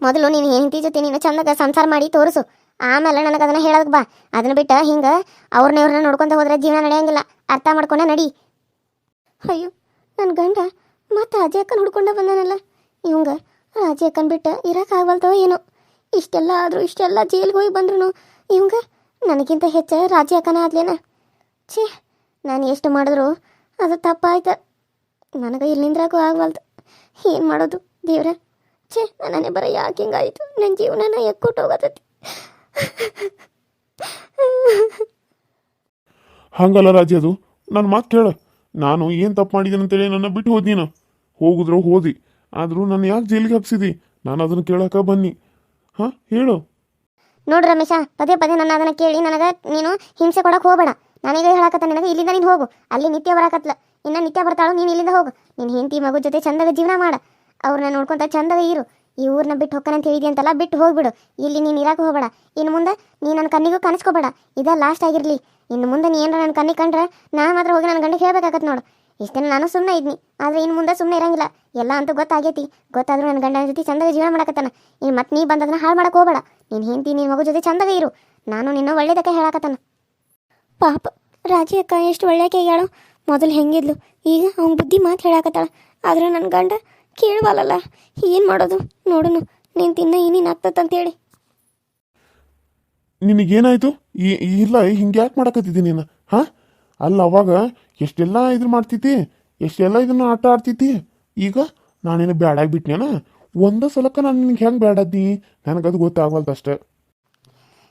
ಮೊದಲು ನೀನು ಹೆಂಡತಿ ಜೊತೆ ನೀನು ಚಂದಾಗ ಸಂಸಾರ ಮಾಡಿ ತೋರಿಸು. ಆಮೇಲೆ ನನಗೆ ಅದನ್ನ ಹೇಳೋದಕ್ಕೆ ಬಾ. ಅದನ್ನ ಬಿಟ್ಟು ಹಿಂಗೆ ಅವ್ರನ್ನ ಇವ್ರನ್ನ ನೋಡ್ಕೊಂತ ಹೋದ್ರೆ ಜೀವನ ನಡೆಯಂಗಿಲ್ಲ. ಅರ್ಥ ಮಾಡ್ಕೊಂಡ, ನಡಿ. ಅಯ್ಯೋ ನನ್ನ ಗಂಡ ಮತ್ತೆ ಅಜಯ್ ಅಕ್ಕನ ಹುಡ್ಕೊಂಡ ಬಂದಾನಲ್ಲ. ಇವಂಗ ರಾಜಿ ಅಕ್ಕನ ಬಿಟ್ಟು ಇರೋಕ್ಕಾಗಲ್ತೋ ಏನೋ. ಇಷ್ಟೆಲ್ಲ ಆದರೂ, ಇಷ್ಟೆಲ್ಲ ಜೈಲ್ಗೆ ಹೋಗಿ ಬಂದ್ರು ಇವಂಗ ನನಗಿಂತ ಹೆಚ್ಚು ರಾಜಿ ಅಕ್ಕನ ಆದ್ಲೇನ? ಛೇ, ನಾನು ಎಷ್ಟು ಮಾಡಿದ್ರು ಅದು ತಪ್ಪಾಯ್ತ. ನನಗೆ ಇಲ್ಲಿಂದ್ರಾಗೂ ಆಗವಲ್ದು. ಏನು ಮಾಡೋದು ದೇವ್ರ? ಛೇ ನನ್ನೇ ಬರ ಯಾಕೆ ಹಿಂಗಾಯ್ತು? ನನ್ನ ಜೀವನನ ಎಕ್ಕುಟ್ಟು ಹೋಗತೈತಿ. ಹಂಗಲ್ಲ ರಾಜ ಅದು. ನನ್ನ ಮಾತು ಕೇಳು. ನಾನು ಏನು ತಪ್ಪು ಮಾಡಿದ್ದೀನಿ ಅಂತೇಳಿ ನನ್ನ ಬಿಟ್ಟು ಹೋದ್ ನೀನು. ಹೋಗಿದ್ರು ಹೋದಿ. ಆದರೂ ನನ್ನ ಯಾಕೆ ಜೈಲಿಗೆ ಹಾಕ್ಸಿದಿ? ನಾನು ಅದನ್ನು ಕೇಳಕ ಬನ್ನಿ. ಹಾಂ ಹೇಳು. ನೋಡು ರಮೇಶ ಪದೇ ಪದೇ ನನ್ನ ಅದನ್ನ ಕೇಳಿ ನನಗೆ ನೀನು ಹಿಂಸೆ ಕೊಡಕ್ಕೆ ಹೋಗಬೇಡ. ನನಗೆ ಹೇಳಕತ್ತ ನಿನಗೆ ಇಲ್ಲಿಂದ ನೀನು ಹೋಗು. ಅಲ್ಲಿ ನಿತ್ಯ ಬರಾಕತ್ಲ. ಇನ್ನ ನಿತ್ಯ ಬರ್ತಾಳು ನೀನು ಇಲ್ಲಿಂದ ಹೋಗು. ನಿನ್ನ ಹೆಂಡತಿ ಮಗು ಜೊತೆ ಚಂದಾಗ ಜೀವನ ಮಾಡ. ಅವ್ರನ್ನ ನೋಡ್ಕೊಂತ ಚಂದಾಗ ಇರು. ಈ ಊರನ್ನ ಬಿಟ್ಟು ಹೊಕ್ಕನಂತ ಹೇಳಿದಿ ಅಂತಲ್ಲ ಬಿಟ್ಟು ಹೋಗ್ಬಿಡು. ಇಲ್ಲಿ ನೀನು ಇರಾಕ ಹೋಗಬೇಡ. ಇನ್ನು ಮುಂದೆ ನೀ ನನ್ನ ಕಣ್ಣಿಗೂ ಕನಸ್ಕೋಬೇಡ ಇದ ಲಾಸ್ಟ್ ಆಗಿರಲಿ. ಇನ್ನು ಮುಂದೆ ನೀ ಏನಾರ ನನ್ನ ಕಣ್ಣಿಗೆ ಕಂಡ್ರೆ ನಾನು ಮಾತ್ರ ಹೋಗಿ ನನ್ನ ಗಂಡಿಗೆ ಹೇಳ್ಬೇಕಾಗತ್ತೆ ನೋಡು. ಇಷ್ಟೇ ನಾನು ಸುಮ್ಮನೆ ಇದ್ನಿ. ಆದರೆ ಇನ್ನು ಮುಂದೆ ಸುಮ್ಮನೆ ಇರಂಗಿಲ್ಲ. ಎಲ್ಲ ಅಂತೂ ಗೊತ್ತಾಗೈತಿ. ಗೊತ್ತಾದರೂ ನನ್ನ ಗಂಡನ ಜೊತೆ ಚಂದಾಗ ಜೀವನ ಮಾಡಕತ್ತಾನ. ಇನ್ನು ಮತ್ತೆ ನೀ ಬಂದದನ್ನ ಹಾಳು ಮಾಡಕ್ಕೆ ಹೋಗಬೇಡ. ನೀನು ಹೆಂಡತಿ ನಿನ್ನ ಮಗು ಜೊತೆ ಚಂದಾಗ ಇರು. ನಾನು ನಿನ್ನ ಒಳ್ಳೇದಕ್ಕೆ ಹೇಳಕತ್ತಾನ. ಪಾಪ, ರಾಜಿ ಅಕ್ಕ ಎಷ್ಟು ಒಳ್ಳೆಕೆ ಹೇಳೋ ಮೊದಲು ಹೆಂಗಿದ್ಲು? ಈಗ ಅವ್ನ ಬುದ್ಧಿ ಮಾತು ಹೇಳಕತ್ತಾಳ. ಆದ್ರೆ ನನ್ನ ಗಂಡ ಕೇಳವಲ್ಲ ಏನು ಮಾಡೋದು? ನೋಡೋಣ ನೀನು ತಿನ್ನ ಏನೇನು ಆಗ್ತದಂತೇಳಿ ನಿನಗೇನಾಯ್ತು? ಈ ಇಲ್ಲ ಹಿಂಗೆ ಯಾಕೆ ಮಾಡಕತ್ತಿದ್ದಿ ನೀನು ಹಾಂ? ಅಲ್ಲ ಅವಾಗ ಎಷ್ಟೆಲ್ಲ ಇದ್ರ ಮಾಡ್ತಿದ್ದಿ? ಎಷ್ಟೆಲ್ಲ ಇದನ್ನ ಆಟ ಆಡ್ತಿದ್ದಿ? ಈಗ ನಾನೇನು ಬ್ಯಾಡಾಗಿ ಬಿಟ್ನೇನ? ಒಂದೇ ಸಲಕ್ಕ ನಾನು ನಿನಗೆ ಹೆಂಗೆ ಬ್ಯಾಡದ್ದಿ? ನನಗದು ಗೊತ್ತಾಗವಲ್ದು ಅಷ್ಟೆ.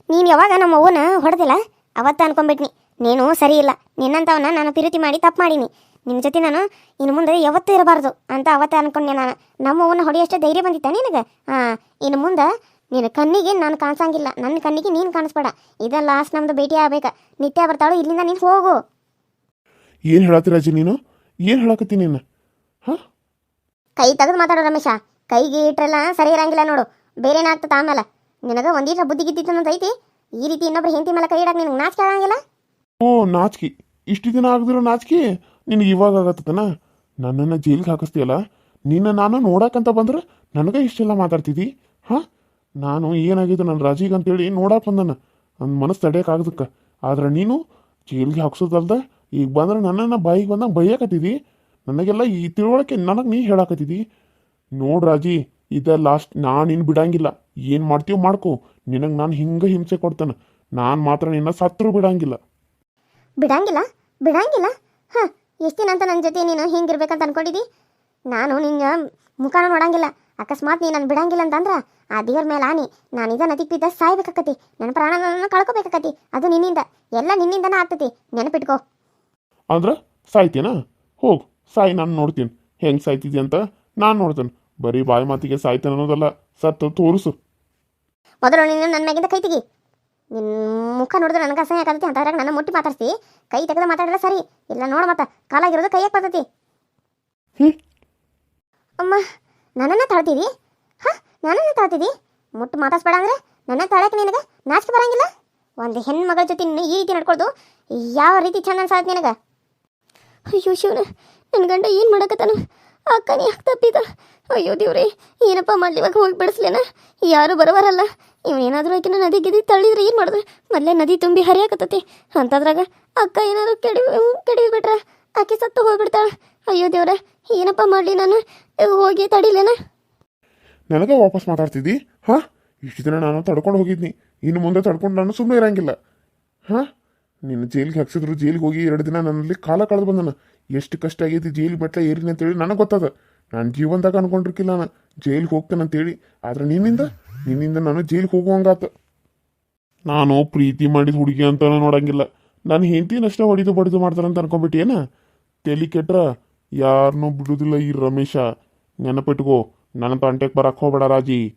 ನೀನು ಯಾವಾಗ ನಮ್ಮ ಅವ್ವನ ಹೊಡೆದಿಲ್ಲ? ಅವತ್ತು ಅನ್ಕೊಂಡ್ಬಿಟ್ನಿ ನೀನು ಸರಿ ಇಲ್ಲ. ನಿನ್ನಂತವನ್ನ ನಾನು ಪ್ರೀತಿ ಮಾಡಿ ತಪ್ಪು ಮಾಡೀನಿ. ನಿನ್ನ ಜೊತೆ ನಾನು ಇನ್ನು ಮುಂದೆ ಯಾವತ್ತೂ ಇರಬಾರ್ದು ಅಂತ ಅವತ್ತೇ ಅನ್ಕೊಂಡೆ ನಾನು. ನಮ್ಮ ಹೊಡೆಯಷ್ಟೇ ಹೊಡೆಯೋಷ್ಟು ಧೈರ್ಯ ಬಂದಿತ್ತ ನಿನಗೆ? ಹಾಂ ಇನ್ನು ಮುಂದೆ ನಿನ್ನ ಕಣ್ಣಿಗೆ ನಾನು ಕಾಣಿಸಂಗಿಲ್ಲ. ನನ್ನ ಕಣ್ಣಿಗೆ ನೀನು ಕಾಣಿಸ್ಬೇಡ. ಇದೆ ಲಾಸ್ಟ್ ನಮ್ದು ಭೇಟಿ ಆಗ್ಬೇಕು. ನಿತ್ಯ ಬರ್ತಾಳು ಇಲ್ಲಿಂದ ನೀನು ಹೋಗು. ಏನು ಹೇಳತ್ತಿ ರಾಜಿ ನೀನು? ಏನು ಹೇಳಕತ್ತಿ ನೀನು? ಹಾಂ? ಕೈ ತೆಗೆದು ಮಾತಾಡೋ ರಮೇಶ. ಕೈಗೆ ಇಟ್ರಲ್ಲ ಸರಿ ಇರಂಗಿಲ್ಲ ನೋಡು. ಬೇರೆ ಏನಾಗ್ತದೆ ಆಮೇಲೆ? ನಿನಗೆ ಒಂದೀಟ ಬುದ್ಧಿ ಗಿದ್ದಿತ್ತು ಅಂತ ಐತಿ? ಈ ರೀತಿ ಇನ್ನೊಬ್ರು ಹೆಂಡತಿ ಮೇಲೆ ಕೈ ಇಡಕ್ಕೆ ನಿನಗೆ ನಾಚಿಕೆ ಆಗಂಗಿಲ್ಲ? ಓ ನಾಚಿಕೆ. ಇಷ್ಟು ದಿನ ಆಗದಿರೋ ನಾಚಿಕೆ. ನಿನಗೆ ಇವಾಗ ಆಗತ್ತದನ? ನನ್ನನ್ನು ಜೈಲಿಗೆ ಹಾಕಿಸ್ತೀಯಲ್ಲ? ನಿನ್ನ ನಾನು ನೋಡಕ್ಕಂತ ಬಂದ್ರೆ ನನಗೆ ಇಷ್ಟೆಲ್ಲ ಮಾತಾಡ್ತಿದ್ದಿ ಹಾಂ? ನಾನು ಏನಾಗಿದ್ದು ನನ್ನ ರಾಜಿಗೆ ಅಂತೇಳಿ ನೋಡಕ್ಕೆ ಬಂದನ. ನನ್ನ ಮನಸ್ಸು ತಡೆಯೋಕ್ಕಾಗದಕ್ಕೆ ಆದ್ರೆ ನೀನು ಜೈಲಿಗೆ ಹಾಕ್ಸೋದಲ್ದ? ಈಗ ಬಂದ್ರೆ ನನ್ನನ್ನು ಬಾಯಿಗೆ ಬಂದಾಗ ಬೈಯಕತ್ತಿದ್ದಿ ನನಗೆಲ್ಲ ಈ ತಿಳುವಳಿಕೆ ನನಗೆ ನೀ ಹೇಳಾಕತ್ತಿದ್ದಿ ನೋಡಿ ರಾಜಿ, ಇದ ಲಾಸ್ಟ್ ನಾನು ಇನ್ನು ಬಿಡಂಗಿಲ್ಲ. ಏನು ಮಾಡ್ತೀವೋ ಮಾಡ್ಕೊ. ನಿನಗೆ ನಾನು ಹಿಂಗೆ ಹಿಂಸೆ ಕೊಡ್ತಾನೆ. ನಾನು ಮಾತ್ರ ನಿನ್ನ ಸತ್ರು ಬಿಡಂಗಿಲ್ಲ. ಬಿಡಂಗಿಲ್ಲ? ಬಿಡಂಗಿಲ್ಲ? ಹಾಂ. ಎಷ್ಟು ದಿನ ಅಂತ ನನ್ನ ಜೊತೆ ನೀನು ಹಿಂಗಿರ್ಬೇಕಂತ ಅನ್ಕೊಂಡಿದ್ದಿ ನಾನು ನಿನ್ನ ಮುಖಾನ ನೋಡಂಗಿಲ್ಲ. ಅಕಸ್ಮಾತ್ ನೀ ನಾನು ಬಿಡಂಗಿಲ್ಲ ಅಂತಂದ್ರೆ ಆ ದೇವ್ರ ಮೇಲೆ ಆನಿ. ನಾನು ಇದ ನದಿಗೆ ಬಿದ್ದ ಸಾಯ್ಬೇಕಾಕತಿ. ನನ್ನ ಪ್ರಾಣನ ಕಳ್ಕೊಬೇಕಾಕತಿ. ಅದು ನಿನ್ನಿಂದ. ಎಲ್ಲ ನಿನ್ನಿಂದನೇ ಆಗ್ತತಿ. ನೆನಪಿಟ್ಕೋ. ಅಂದ್ರೆ ಸಾಯ್ತೀನಾ ಹೋಗು. ಸಾಯಿ ನಾನು ನೋಡ್ತೀನಿ. ಹೆಂಗೆ ಸಾಯ್ತಿದ್ದೆ ಅಂತ ನಾನು ನೋಡ್ತೇನೆ. ಬರೀ ಬಾಯಿ ಮಾತಿಗೆ ಸಾಯ್ತೇನೆ ಅನ್ನೋದಲ್ಲ. ಸತ್ತು ತೋರಿಸು. ಮೊದಲು ನೀನು ನನ್ನ ಮ್ಯಾಗಿಂದ ಕೈ ತೆಗಿ. ನಿನ್ನ ಮುಖ ನೋಡಿದ್ರೆ ನನಗೆ ಅಸಹ್ಯ ಆಗತೈತಿ ಅಂತ ನನ್ನ ಮುಟ್ಟಿ ಮಾತಾಡ್ತಿ ಕೈ ತೆಗೆದು ಮಾತಾಡಿದ್ರೆ ಸರಿ. ಇಲ್ಲ ನೋಡ ಮತ್ತೆ ಕಾಲಾಗಿರೋದು ಕೈಯಾಗ ಬರ್ತೈತಿ. ಹ್ಞೂ ಅಮ್ಮ ನನ್ನನ್ನು ತಳ್ತೀವಿ ಹಾಂ ನನ್ನನ್ನು ತಳ್ತೀವಿ ಮುಟ್ಟು ಮಾತಾಡ್ಸ್ಬೇಡ ಅಂದ್ರೆ ನನ್ನ ತಳಕ್ಕೆ ನಿನಗೆ ನಾಚಿಕೆ ಬರಂಗಿಲ್ಲ? ಒಂದು ಹೆಣ್ಮಗಳ ಜೊತೆ ನೀನು ಈ ರೀತಿ ನಡ್ಕೊಳ್ದು ಯಾವ ರೀತಿ ಚಂದ ಅನ್ಸಾದ ನಿನಗೆ? ಅಯ್ಯೋ ಶಿವನ ನನ್ನ ಗಂಡ ಏನು ಮಾಡಕತ್ತಾನ? ಅಕ್ಕನೇ ಯಾಕೆ ತಪ್ಪಿದ. ಅಯ್ಯೋ ದೇವ್ರಿ ಏನಪ್ಪ ಮಾಡ್ಲಿವಾಗ ಹೋಗಿ ಬಿಡಿಸ್ಲೇನ? ಯಾರು ಬರೋವರಲ್ಲ? ಇವನೇನಾದ್ರೂ ಆಕಿನ ನದಿ ಗಿದಿ ತಳ್ಳಿದ್ರೆ ಏನು ಮಾಡಿದ್ರೆ ಮೊದಲೇ ನದಿ ತುಂಬಿ ಹರಿಯಾಕತ್ತತಿ. ಅಂತದ್ರಾಗ ಅಕ್ಕ ಏನಾದ್ರು ಕೆಡಿ ಕೆಡಿಬಿಟ್ರೆ ಆಕೆ ಸತ್ತು ಹೋಗ್ಬಿಡ್ತಾಳ. ಅಯ್ಯೋ ದೇವ್ರ, ಏನಪ್ಪ ಮಾಡಲಿ ನಾನು? ಹೋಗಿ ತಡಿಲೇನ? ನನಗೆ ವಾಪಸ್ ಮಾತಾಡ್ತಿದ್ದಿ? ಹಾಂ? ಇಷ್ಟು ದಿನ ನಾನು ತಡ್ಕೊಂಡು ಹೋಗಿದ್ನಿ. ಇನ್ನು ಮುಂದೆ ತಡ್ಕೊಂಡು ನಾನು ಸುಮ್ಮನೆ ಇರಂಗಿಲ್ಲ. ಹಾಂ? ನಿನ್ನ ಜೈಲಿಗೆ ಹಾಕ್ಸಿದ್ರು, ಜೈಲಿಗೆ ಹೋಗಿ ಎರಡು ದಿನ ನನ್ನಲ್ಲಿ ಕಾಲ ಕಳೆದು ಬಂದನು. ಎಷ್ಟು ಕಷ್ಟ ಆಗೈತಿ ಜೈಲಿಗೆ ಮೆಟ್ಲ ಏರಿನಿ ಅಂತೇಳಿ ನನಗೆ ಗೊತ್ತದ. ನಾನು ಜೀವನದಾಗ ಅನ್ಕೊಂಡಿರ್ಕಿಲ್ಲ ನಾನು. ಜೈಲಿಗೆ ಹೋಗ್ತೇನೆ ಅಂತೇಳಿ ಆದ್ರೆ ನಿನ್ನಿಂದ ನಿನ್ನಿಂದ ನಾನು ಜೈಲಿಗೆ ಹೋಗುವಂಗಾತ. ನಾನು ಪ್ರೀತಿ ಮಾಡಿದ ಹುಡುಗಿ ಅಂತ ನೋಡಂಗಿಲ್ಲ. ನಾನು ಹೆಂಡತಿನಷ್ಟೇ ಹೊಡಿದು ಬಡಿದು ಮಾಡ್ತಾರಂತ ಅನ್ಕೊಂಬಿಟ್ಟಿಯೇನ ತಲೆ ಕೆಟ್ರ? ಯಾರನ್ನೂ ಬಿಡುದಿಲ್ಲ ಈ ರಮೇಶ. ನೆನಪಿಟ್ಕೋ, ನನ್ನ ತಂಟೆಗೆ ಬರಕ್ಕೆ ಹೋಗ್ಬೇಡ ರಾಜಿ.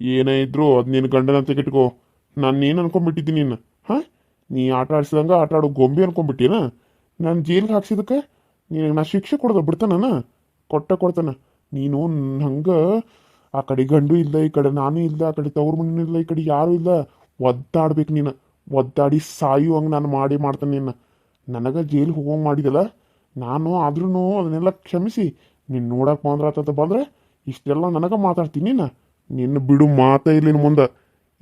ಏನೇ ಇದ್ರು ಅದು ನಿನ್ನ ಗಂಡನ ತೆಗೆಟ್ಕೋ ನಾನು ಏನು ಅನ್ಕೊಂಡ್ಬಿಟ್ಟಿದ್ದೀನಿ ನೀನು ಹಾಂ? ನೀ ಆಟ ಆಡ್ಸಿದಂಗೆ ಆಟ ಆಡೋ ಗೊಂಬೆ ಅನ್ಕೊಂಬಿಟ್ಟಿನ ನಾನು ಜೈಲಿಗೆ ಹಾಕ್ಸಿದಕ್ಕೆ ನಿನಗೆ ನಾ ಶಿಕ್ಷೆ ಕೊಡೋದು ಬಿಡ್ತಾನ ಕೊಟ್ಟ ಕೊಡ್ತಾನ. ನೀನು ಹಂಗೆ ಆ ಕಡೆ ಗಂಡು ಇಲ್ಲ, ಈ ಕಡೆ ನಾನು ಇಲ್ಲ, ಆ ಕಡೆ ತವ್ರ ಮನೆ ಇಲ್ಲ, ಈ ಕಡೆ ಯಾರು ಇಲ್ಲ. ಒದ್ದಾಡ್ಬೇಕು ನೀನು. ಒದ್ದಾಡಿ ಸಾಯು ಹಂಗೆ ನಾನು ಮಾಡಿ ಮಾಡ್ತೇನೆ ನಿನ್ನ. ನನಗೆ ಜೈಲಿಗೆ ಹೋಗೋಂಗೆ ಮಾಡಿದಲ್ಲ ನಾನು ಆದ್ರೂ ಅದನ್ನೆಲ್ಲ ಕ್ಷಮಿಸಿ. ನೀನು ನೋಡಕ್ಕೆ ಬಂದ್ರಾತ ಬಂದ್ರೆ ಇಷ್ಟೆಲ್ಲ ನನಗೆ ಮಾತಾಡ್ತೀನಿ ನೀನು. ನಿನ್ನ ಬಿಡು ಮಾತ ಇಲ್ಲಿ ಮುಂದೆ.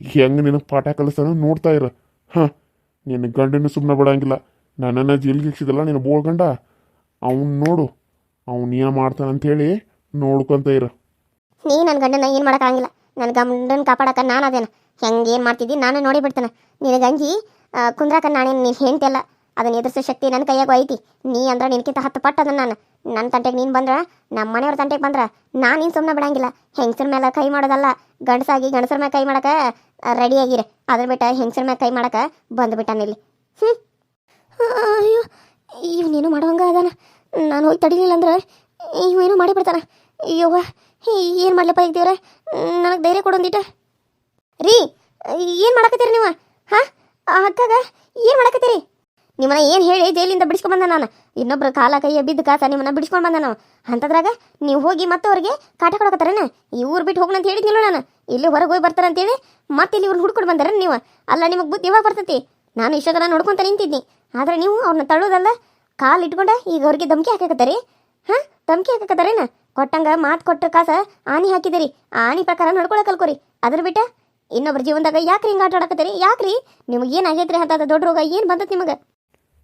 ಹೆಂಗೆ ನಿನಗೆ ಪಾಠ ಕಲಿಸ್ತಾನೆ ನೋಡ್ತಾ ಇರ. ಹಾಂ, ನಿನ್ನ ಗಂಡನ ಸುಮ್ಮನೆ ಬಿಡೋಂಗಿಲ್ಲ. ನನ್ನನ್ನು ಜೈಲಿಗೆ ಇಕ್ಸಿದಲ್ಲ ನಿನ್ನ ಬೋಳ್ಗಂಡ ಅವ್ನು ನೋಡು. ಅವನು ಏನು ಮಾಡ್ತಾನಂತೇಳಿ ನೋಡ್ಕೊಂತ ಇರ. ನೀ ನನ್ನ ಗಂಡನ ಏನು ಮಾಡೋಕ್ಕಾಗಿಲ್ಲ ನನ್ನ ಗಂಡನ ಕಾಪಾಡಕ್ಕೆ ನಾನು ಅದೇನ. ಹೆಂಗೆ ಏನು ಮಾಡ್ತಿದ್ದಿ ನಾನು ನೋಡಿ ಬಿಡ್ತೇನೆ. ನಿನಗೆ ಗಂಜಿ ಕುಂದ್ರಾಕ ನಾನೇನು ನೀನು ಹೆಂಡ್ತಿಯಲ್ಲ ಅದನ್ನ ಎದುರಿಸೋ ಶಕ್ತಿ ನನ್ನ ಕೈಯಾಗ ಐತಿ. ನೀ ಅಂದ್ರೆ ನಿನ್ಕಿಂತ ಹತ್ತು ಪಟ್ಟು ಅದನ್ನು ನಾನು. ನನ್ನ ತಂಟೆಗೆ ನೀನು ಬಂದ್ರೆ ನಮ್ಮ ಮನೆಯವ್ರ ತಂಟೆಗೆ ಬಂದ್ರೆ, ನಾನು ನೀನು ಸುಮ್ಮನೆ ಬಿಡಂಗಿಲ್ಲ. ಹೆಂಗಸ್ರ ಮೇಲೆ ಕೈ ಮಾಡೋದಲ್ಲ. ಗಂಡಸಾಗಿ ಗಂಡಸ್ರ ಮೇಲೆ ಕೈ ಮಾಡಕ್ಕೆ ರೆಡಿಯಾಗಿರಿ ಅದ್ರ ಬಿಟ್ಟು ಹೆಂಗಸ್ರ ಮೇಲೆ ಕೈ ಮಾಡಕ್ಕೆ ಬಂದುಬಿಟ್ಟಾನ ಇಲ್ಲಿ. ಹ್ಞೂ ಅಯ್ಯೋ ನೀನು ಮಾಡೋಂಗ ಅದಾನ. ನಾನು ಹೋಗಿ ತಡಿಲಿಲ್ಲ ಅಂದ್ರೆ ಇವೇನು ಮಾಡಿ ಬಿಡ್ತಾನ ಅಯ್ಯವ್ವ ಏನು ಮಾಡ್ಲಪ್ಪ ಈಗ ದೇವ್ರೆ? ನನಗೆ ಧೈರ್ಯ ಕೊಡೊಂದಿಟ ರೀ, ಏನು ಮಾಡಕತ್ತೀರಿ ನೀವು? ಹಾಂ ಅಕ್ಕಾಗ ಏನು ಮಾಡಕತ್ತೀರಿ? ನಿಮ್ಮನ್ನ ಏನು ಹೇಳಿ ಜೈಲಿಂದ ಬಿಡಿಸ್ಕೊಂಡ್ ಬಂದ ನಾನು. ಇನ್ನೊಬ್ರು ಕಾಲ ಕೈಯ ಬಿದ್ದ ಕಾಸ ನಿಮ್ಮನ್ನ ಬಿಡಿಸ್ಕೊಂಡು ಬಂದ ನಾವು ಅಂತದ್ರಾಗ ನೀವು ಹೋಗಿ ಮತ್ತೆ ಅವ್ರಿಗೆ ಕಾಟ ಕೊಡಕತ್ತಾರೇನ? ಈ ಊರು ಬಿಟ್ಟು ಹೋಗೋಣ ಅಂತ ಹೇಳಿದ್ನಿಲ್ಲ ನಾನು. ಇಲ್ಲಿ ಹೊರಗೆ ಹೋಗಿ ಬರ್ತಾರೆ ಅಂತೇಳಿ ಮತ್ತೆ ಇಲ್ಲಿ ಇವ್ರು ಹುಡ್ಕೊಂಡು ಬಂದಾರ ನೀವು? ಅಲ್ಲ, ನಿಮಗೆ ಬುದ್ಧಿ ಯಾವಾಗ ಬರ್ತೈತಿ? ನಾನು ಇಷ್ಟೊತ್ತನ ನೋಡ್ಕೊಂತ ನಿಂತಿದ್ನಿ. ಆದ್ರೆ ನೀವು ಅವ್ರನ್ನ ತಳ್ಳೋದಲ್ಲ, ಕಾಲು ಇಟ್ಕೊಂಡ ಈಗ ಅವ್ರಿಗೆ ಧಮಕಿ ಹಾಕಕತ್ತಾರಿ? ಹಾಂ, ಧಮಕಿ ಹಾಕಕತ್ತಾರೇನ? ಕೊಟ್ಟಂಗ ಮಾತು ಕೊಟ್ಟ ಕಾಸ ಆನಿ ಹಾಕಿದಿರಿ. ಆನಿ ಪ್ರಕಾರ ನಡ್ಕೊಳಕ್ ಕಲ್ಕೋರಿ. ಅದ್ರ ಬಿಟ್ಟ ಇನ್ನೊಬ್ರ ಜೀವನದಾಗ ಯಾಕ್ರಿ ಹಿಂಗೆ ಆಟ ಆಡಕತ್ತೀರಿ ಯಾಕ್ರಿ? ನಿಮಗೆ ರೀ ಅಂತ ದೊಡ್ಡ ರೋಗ ಏನು ಬಂದತ್ ನಿಮಗೆ?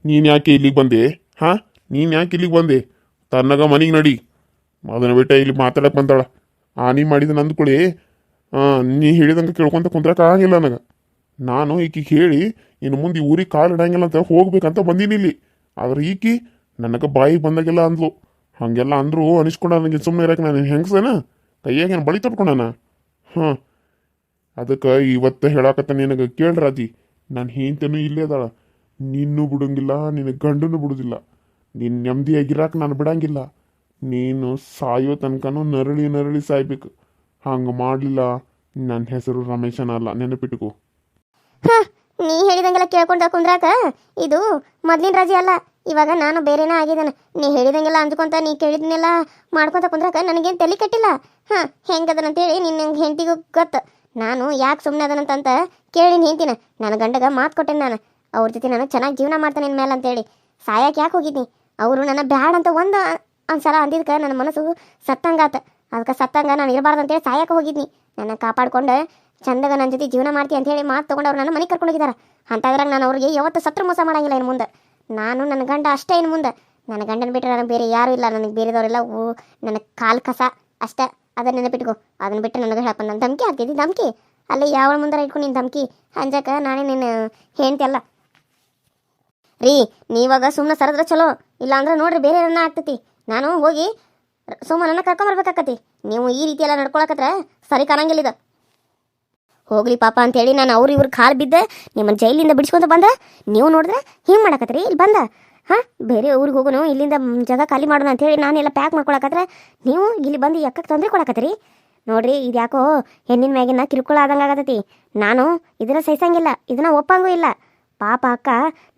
ನೀನು ಯಾಕೆ ಇಲ್ಲಿಗೆ ಬಂದೆ? ಹಾಂ? ನೀನು ಯಾಕೆ ಇಲ್ಲಿಗೆ ಬಂದೆ? ತನ್ನಗ ಮನೆಗೆ ನಡಿ. ಅದನ್ನ ಬಿಟ್ಟ ಇಲ್ಲಿ ಮಾತಾಡಕ್ಕೆ ಬಂದಾಳ. ಆನಿ ಮಾಡಿದ ಅಂದ್ಕೊಳ್ಳಿ ನೀ ಹೇಳಿದಂಗೆ ಕೇಳ್ಕೊಂತ ಕುಂದ್ರಕ್ಕೆ ಆಗಂಗಿಲ್ಲ ನನಗೆ. ನಾನು ಈಕಿಗೆ ಹೇಳಿ, ಇನ್ನು ಮುಂದೆ ಊರಿಗೆ ಕಾಲು ಇಡಂಗಿಲ್ಲ ಅಂತ ಹೋಗ್ಬೇಕಂತ ಬಂದೀನಿ ಇಲ್ಲಿ. ಆದ್ರೆ ಈಕಿ ನನಗೆ ಬಾಯಿಗೆ ಬಂದಾಗೆಲ್ಲ ಅಂದ್ಲು. ಹಾಗೆಲ್ಲ ಅಂದರೂ ಅನಿಸ್ಕೊಂಡ ನನಗೆ ಸುಮ್ಮನೆ ಇರಕ್ಕೆ ನಾನು ಹೆಂಗಸೇನ? ಕೈಯಾಗ ಏನು ಬಳಿ ತಪ್ಕೊಂಡನ ಹಾಂ. ಅದಕ್ಕೆ ಇವತ್ತು ಹೇಳಾಕತ್ತ ನಿನಗೆ ಕೇಳ್ರಾಜಿ ನಾನು ಹೆಂತನೂ ಇಲ್ಲೇ ಅದಾಳ. ನಿನ್ನೂ ಬಿಡಂಗಿಲ್ಲ, ನಿನ್ನ ಗಂಡನೂ ಬಿಡುದಿಲ್ಲ. ನೀನು ನೆಮ್ಮದಿಯಾಗಿರಾಕ ನಾನು ಬಿಡಂಗಿಲ್ಲ. ನೀನು ಸಾಯೋ ತನಕನೂ ನರಳಿ ನರಳಿ ಸಾಯ್ಬೇಕು. ಹಂಗೆ ಮಾಡಲಿಲ್ಲ ನನ್ನ ಹೆಸರು ರಮೇಶನ ಅಲ್ಲ, ನೆನಪಿಟ್ಕೋ. ನೀ ಹೇಳಿದಂಗೆಲ್ಲ ಕೇಳ್ಕೊಂಡ ಕುಂದ್ರಾಕ, ಇದು ಮೊದ್ಲಿನ ರಾಜಿ ಅಲ್ಲ. ಇವಾಗ ನಾನು ಬೇರೆನೇ ಆಗಿದ್ದಾನೆ. ನೀ ಹೇಳಿದಂಗೆಲ್ಲ ಅಂದ್ಕೊಂತ ನೀ ಕೇಳಿದ್ನೆಲ್ಲ ಮಾಡ್ಕೊತ ಕುಂದ್ರಕ ನನಗೇನು ತಲೆ ಕಟ್ಟಿಲ್ಲ. ಹಾಂ, ಹೆಂಗದನಂತೇಳಿ ನಿನ್ನ ಹೆಂಡತಿಗೂ ಗೊತ್ತು. ನಾನು ಯಾಕೆ ಸುಮ್ಮನೆ ಅದನಂತಂತ ಕೇಳಿ ನಿಂತಿನ ನನ್ನ ಗಂಡಗ ಮಾತು ಕೊಟ್ಟೆ ನಾನು. ಅವ್ರ ಜೊತೆ ನಾನು ಚೆನ್ನಾಗಿ ಜೀವನ ಮಾಡ್ತಾನೆ ನಿನ್ನ ಮೇಲೆ ಅಂತೇಳಿ ಸಾಯಕ್ಕೆ ಯಾಕೆ ಹೋಗಿದ್ನಿ ಅವರು ನನ್ನ ಬ್ಯಾಡ ಅಂತ ಒಂದು ಒಂದ್ಸಲ ಅಂದಿದ್ಕೆ ನನ್ನ ಮನಸ್ಸು ಸತ್ತಂಗಾತ. ಅದಕ್ಕೆ ಸತ್ತಂಗ ನಾನು ಇರಬಾರ್ದು ಅಂತೇಳಿ ಸಾಯಕ್ಕೆ ಹೋಗಿದ್ನಿ. ನನ್ನ ಕಾಪಾಡ್ಕೊಂಡು ಚಂದಗ ನನ್ನ ಜೊತೆ ಜೀವನ ಮಾಡ್ತೀನಿ ಅಂತೇಳಿ ಮಾತು ತೊಗೊಂಡು ಅವ್ರು ನನ್ನ ಮನೆ ಕರ್ಕೊಂಡು ಹೋಗಿದಾರ. ಅಂಥದ್ರಾಗ ನಾನು ಅವ್ರಿಗೆ ಯಾವತ್ತು ಸತ್ರ ಮೋಸ ಮಾಡಂಗಿಲ್ಲ ಇನ್ನು ಮುಂದೆ. ನಾನು ನನ್ನ ಗಂಡ ಅಷ್ಟೇ ಇನ್ನು ಮುಂದೆ. ನನ್ನ ಗಂಡನ ಬಿಟ್ಟರೆ ನನಗೆ ಬೇರೆ ಯಾರೂ ಇಲ್ಲ. ನನಗೆ ಬೇರೆದವರೆಲ್ಲ ಓ ನನ್ನ ಕಾಲು ಕಸ ಅಷ್ಟೇ. ಅದನ್ನ ನೆನಪಿಟ್ಕೋ. ಅದನ್ನ ಬಿಟ್ಟು ನನಗೆ ಹೇಳಪ್ಪ ನನ್ನ ಧಮಕಿ ಹಾಕ್ತಿದ್ದಿ ಧಮಕಿ. ಅಲ್ಲಿ ಯಾವ ಮುಂದೆ ಇಟ್ಕೊಂಡು ನೀನು ಧಮಕಿ? ಅಂಜಕ, ನಾನೇ ನಿನ್ನ ಹೆಂಡ್ತಿ ಅಲ್ಲ. ರೀ, ನೀವಾಗ ಸುಮ್ಮನೆ ಸರದ್ರೆ ಚಲೋ. ಇಲ್ಲ ಅಂದ್ರೆ ನೋಡ್ರಿ ಬೇರೆ ಏನನ್ನ ಆಗ್ತೈತಿ. ನಾನು ಹೋಗಿ ಸೋಮನನ್ನ ಕರ್ಕೊಂಬರ್ಬೇಕಾಕತಿ ನೀವು ಈ ರೀತಿ ಎಲ್ಲ ನಡ್ಕೊಳಕತ್ರ ಸರಿ ಕಾಣಂಗಿಲ್ಲ ಇದು. ಹೋಗ್ಲಿ ಪಾಪ ಅಂತೇಳಿ ನಾನು ಅವ್ರು ಇವ್ರ ಕಾಲು ಬಿದ್ದೆ. ನಿಮ್ಮನ್ನು ಜೈಲಿಂದ ಬಿಡಿಸ್ಕೊಂತ ಬಂದ. ನೀವು ನೋಡಿದ್ರೆ ಹಿಂಗೆ ಮಾಡಕತ್ರಿ ಇಲ್ಲಿ ಬಂದ. ಹಾಂ, ಬೇರೆ ಊರಿಗೆ ಹೋಗೋನು, ಇಲ್ಲಿಂದ ಜಾಗ ಖಾಲಿ ಮಾಡೋಣ ಅಂತೇಳಿ ನಾನೆಲ್ಲ ಪ್ಯಾಕ್ ಮಾಡ್ಕೊಳಕತ್ರ ನೀವು ಇಲ್ಲಿ ಬಂದು ಯಾಕಕ್ಕೆ ತೊಂದರೆ ಕೊಡಕತ್ತೀರಿ? ನೋಡ್ರಿ, ಇದು ಯಾಕೋ ಹೆಣ್ಣಿನ ಮ್ಯಾಗಿನ ಕಿರುಕುಳ ಆದಂಗೆ ಆಗತೈತಿ. ನಾನು ಇದನ್ನ ಸಹಿಸಂಗಿಲ್ಲ. ಇದನ್ನ ಒಪ್ಪಂಗೂ ಇಲ್ಲ. ಪಾಪ ಅಕ್ಕ,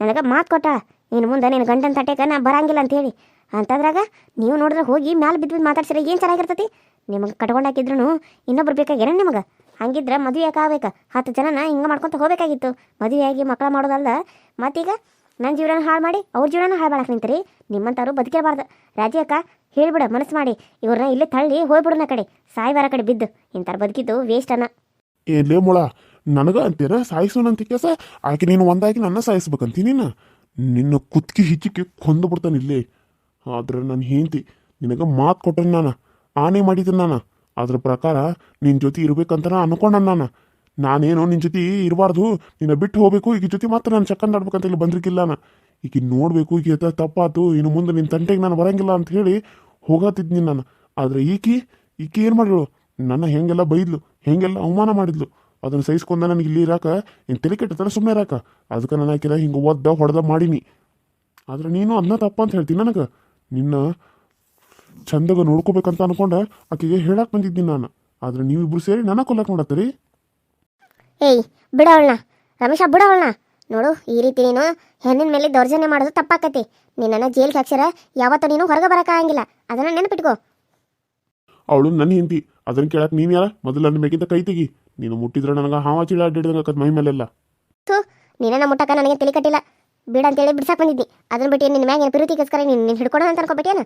ನನಗೆ ಮಾತು ಕೊಟ್ಟ. ಇನ್ನು ಮುಂದೆ ನಿನ್ನ ಗಂಡನ ತಟ್ಟೆಗೆ ನಾ ಬರಂಗಿಲ್ಲ ಅಂತೇಳಿ. ಅಂತದ್ರಾಗ ನೀವು ನೋಡಿದ್ರೆ ಹೋಗಿ ಮ್ಯಾಲೆ ಬಿದ್ದು ಬಿದ್ದು ಮಾತಾಡ್ಸಿರ ಏನು ಚೆನ್ನಾಗಿರ್ತತಿ? ನಿಮಗೆ ಕಟ್ಕೊಂಡಾಕಿದ್ರು ಇನ್ನೊಬ್ರು ಬೇಕಾಗ್ಯಾರ ನಿಮಗೆ? ಹಂಗಿದ್ರೆ ಮದುವೆ ಯಾಕೆ ಆಗ್ಬೇಕಾ? ಹತ್ತು ಜನನ ಹಿಂಗೆ ಮಾಡ್ಕೊತ ಹೋಗ್ಬೇಕಾಗಿತ್ತು. ಮದುವೆಯಾಗಿ ಮಕ್ಕಳ ಮಾಡೋದಲ್ಲ ಮತ್ತೀಗ ನನ್ನ ಜೀವನ ಹಾಳು ಮಾಡಿ ಅವ್ರ ಜೀವನ ಹಾಳು ಮಾಡಕ್ಕೆ ನಿಂತರಿ. ನಿಮ್ಮಂಥವ್ರು ಬದುಕಿರಬಾರ್ದು ರಾಜಿ ಅಕ್ಕ, ಹೇಳ್ಬಿಡ, ಮನಸ್ಸು ಮಾಡಿ. ಇವ್ರನ್ನ ಇಲ್ಲೇ ತಳ್ಳಿ ಹೋಗ್ಬಿಡೋಣ ಕಡೆ. ಸಾಯ್ಬಾರ ಕಡೆ ಬಿದ್ದು. ಇಂಥವ್ರು ಬದುಕಿದ್ದು ವೇಸ್ಟ್ ಅನ್ನ. ಏನ್ಲೇ ಮೊಳ, ನನಗ ಅಂತೀರ? ಸಾಯಿಸೋನಂತ ಕೆಲಸ? ಆಕೆ ನೀನು ಒಂದಾಗಿ ನನ್ನ ಸಾಯಿಸ್ಬೇಕಂತಿ ನೀನು? ನಿನ್ನ ಕುತ್ಕಿ ಹಿಚ್ಚಿಕೆ ಕೊಂದು ಬಿಡ್ತಾನೆ ಇಲ್ಲೇ. ಆದ್ರೆ ನನ್ನ ಹೆಂಡತಿ, ನಿನಗೆ ಮಾತು ಕೊಟ್ಟೆ ನಾನು. ಆನೆ ಮಾಡಿದ್ದೀನಿ ನಾನು. ಅದ್ರ ಪ್ರಕಾರ ನಿನ್ನ ಜೊತೆ ಇರ್ಬೇಕಂತ ಅನ್ಕೊಂಡ ನಾನು. ನಾನೇನು ನಿನ್ನ ಜೊತೆ ಇರಬಾರ್ದು, ನಿನ್ನ ಬಿಟ್ಟು ಹೋಗ್ಬೇಕು ಈಗ ಜೊತೆ ಮಾತ್ರ ನಾನು ಚಕ್ಕಂದ ಆಡ್ಬೇಕಂತ ಇಲ್ಲಿ ಬಂದಿರ್ಕಿಲ್ಲ ನಾನು ಈಗ ನೋಡಬೇಕು ಈಗ ತಪ್ಪಾತು, ಇನ್ನು ಮುಂದೆ ನಿನ್ನ ತಂಟೆಗೆ ನಾನು ಬರಂಗಿಲ್ಲ ಅಂತ ಹೇಳಿ ಹೋಗತ್ತಿದ್ನಿ ನಾನು. ಆದರೆ ಈಕಿ ಈಕಿ ಏನು ಮಾಡಿಳು? ನನ್ನ ಹೆಂಗೆಲ್ಲ ಬೈದ್ಲು, ಹೆಂಗೆಲ್ಲ ಅವಮಾನ ಮಾಡಿದ್ಲು. ಅದನ್ನು ಸಹಿಸ್ಕೊಂಡ ನನಗೆ ಇಲ್ಲಿ ಇರಾಕ ಇನ್ನು ತಲೆ ಕೆಟ್ಟತನ ಸುಮ್ಮನೆ ಇರಾಕ. ಅದಕ್ಕೆ ನಾನು ಆಕಿರ ಹಿಂಗೆ ಒದ್ದ ಹೊಡೆದ ಮಾಡೀನಿ. ಆದ್ರೆ ನೀನು ಅದನ್ನ ತಪ್ಪ ಅಂತ ಹೇಳ್ತೀನಿ ನನಗೆ. ನಿನ್ನ ಚಂದಾಗ ನೋಡ್ಕೋಬೇಕಂತ ಅನ್ಕೊಂಡೆ ಆಕೆಗೆ ಹೇಳಕ್ ಬಂದಿದ್ದೀನಿ ನಾನು. ಆದ್ರೆ ನೀವಿಬ್ರು ಸೇರಿ ನನ್ನ ಕೊಲ್ಲಕ್ ಮಾಡತ್ತೀರಿ ಏಯ್ ಬಿಡವಳ್ನ ರಮೇಶ ಬಿಡವಳ್ನ ನೋಡು ಈ ರೀತಿ ನೀನು ಹೆಣ್ಣಿನ ಮೇಲೆ ದೌರ್ಜನ್ಯ ಮಾಡೋದು ತಪ್ಪಾಕತಿ. ನಿನ್ನನ್ನು ಜೈಲ್ಗೆ ಹಾಕ್ಸಿರ ಯಾವತ್ತೂ ನೀನು ಹೊರಗೆ ಬರಕ ಬರೋಕ್ಕಾಗಂಗಿಲ್ಲ ಅದನ್ನ ನೆನಪಿಟ್ಕೋ. ಅವಳು ನನ್ನ ಹೆಂಡತಿ. ಅದನ್ನ ಕೇಳಕ್ ನೀನು ಯಾರ? ಮೊದಲು ನನ್ನ ಮೇಕಿಂತ ಕೈ ತೆಗಿ. ನೀನು ಮುಟ್ಟಿದ್ರೆ ನನಗೆ ಹಾವ ಚೀಳ ಅಡ್ಡಿಡ್ದಂಗೆ ಮೈ ಮೇಲೆಲ್ಲ. ಥೂ ನೀನನ್ನ ಮುಟ್ಟಕ ನನಗೆ ತಲೆ ಕಟ್ಟಿಲ್ಲ. ಬಿಡ ಅಂತೇಳಿ ಬಿಡ್ಸಕ್ಕೆ ಬಂದಿದ್ದಿ. ಅದನ್ನ ಬಿಟ್ಟು ನಿನ್ನ ಮ್ಯಾಗ ಪ್ರೀತಿಗೋಸ್ಕರ ನೀನು ನೀನು ಹಿಡ್ಕೊಡೋ ಅಂತ ಅನ್ಕೋಬಿಟ್ಟೇನು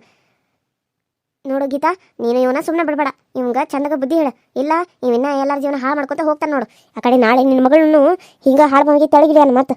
ನೋಡು ಗೀತಾ, ನೀನು ಇವನ ಸುಮ್ಮನೆ ಬಿಡಬೇಡ. ಇವಂಗ ಚಂದಗ ಬುದ್ಧಿ ಹೇಳ. ಇಲ್ಲ, ಇವನ್ನ ಎಲ್ಲಾರ ಜೀವನ ಹಾಳು ಮಾಡ್ಕೊತ ಹೋಗ್ತಾನೆ ನೋಡು. ಆ ಕಡೆ ನಾಳೆ ನಿನ್ನ ಮಗಳನ್ನು ಹಿಂಗ ಹಾಳು ಬಂದಿ ತೆಳಗಿಡ್ಯಾನ ಮತ್ತೆ